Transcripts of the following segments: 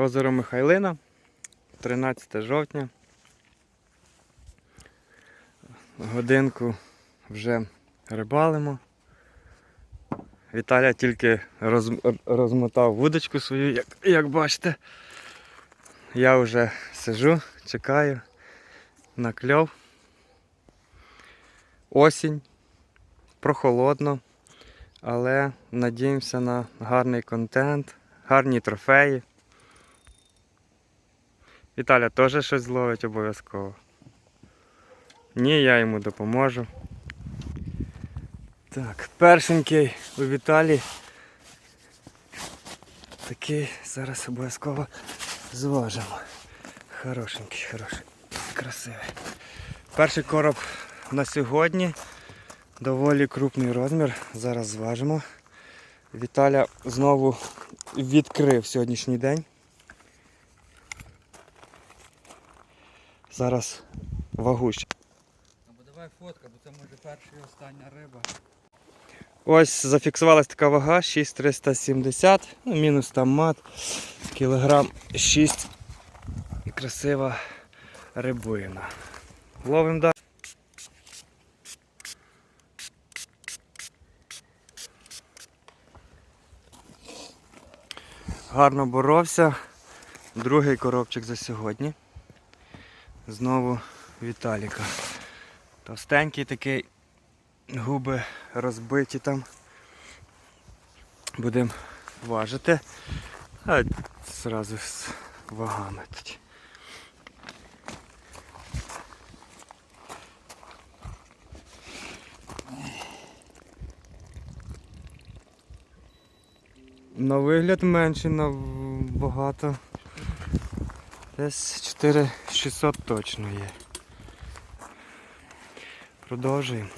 Озеро Михайлина, 13 жовтня. Годинку вже рибалимо. Віталя тільки роз, розмотав вудочку свою, як, як бачите. Я вже сижу, чекаю на кльов. Осінь, прохолодно, але надіємося на гарний контент, гарні трофеї. Віталя теж щось зловить обов'язково. Ні, я йому допоможу. Так, першенький у Віталі. Такий зараз обов'язково зважимо. Хорошенький, хороший, красивий. Перший короб на сьогодні. Доволі крупний розмір. Зараз зважимо. Віталя знову відкрив сьогоднішній день. Зараз вагу. Або давай фотка, бо це може перша і остання риба. Ось зафіксувалась така вага 6370, ну, мінус там мат, кілограм 6 і красива рибина. Ловимо далі. Гарно боровся. Другий коробчик за сьогодні. Знову Віталіка. Товстенький такий губи розбиті там. Будемо важити. А зразу з вагами тоді. На вигляд менше набагато. Десь 4600 точно є. Продовжуємо.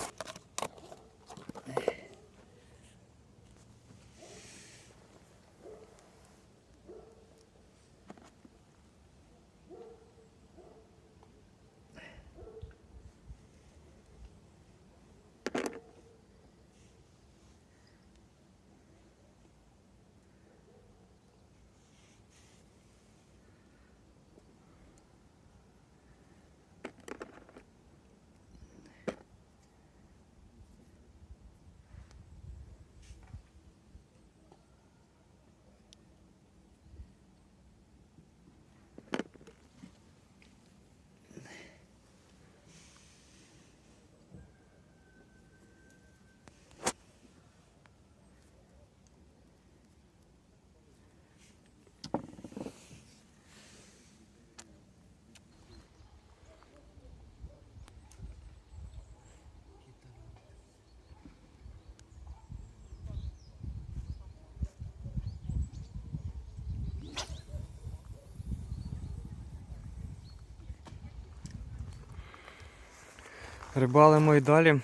Рибалимо і далі.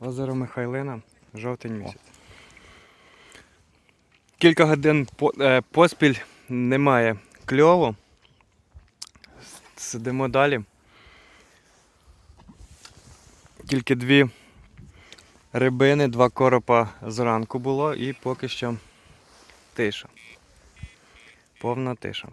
Озеро Михайлина, жовтень місяць. Кілька годин е, поспіль немає кльову. Сидимо далі. Тільки дві рибини, два коропа зранку було і поки що тиша. Повна тиша.